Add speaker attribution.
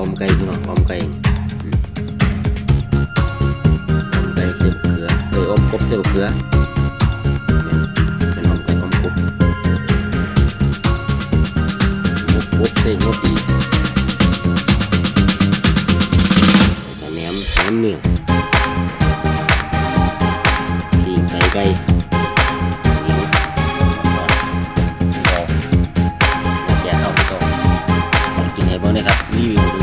Speaker 1: อมไก่พี่น้องอมไก่อมไก่เสือเกลือเอ้ยอมกบเสียบเกลือเป็นอมไก่อมกบงบกบเส้นงบดีแต่แหนมแหนมเนื้อปีกไก่ไก่นะครับรีวิว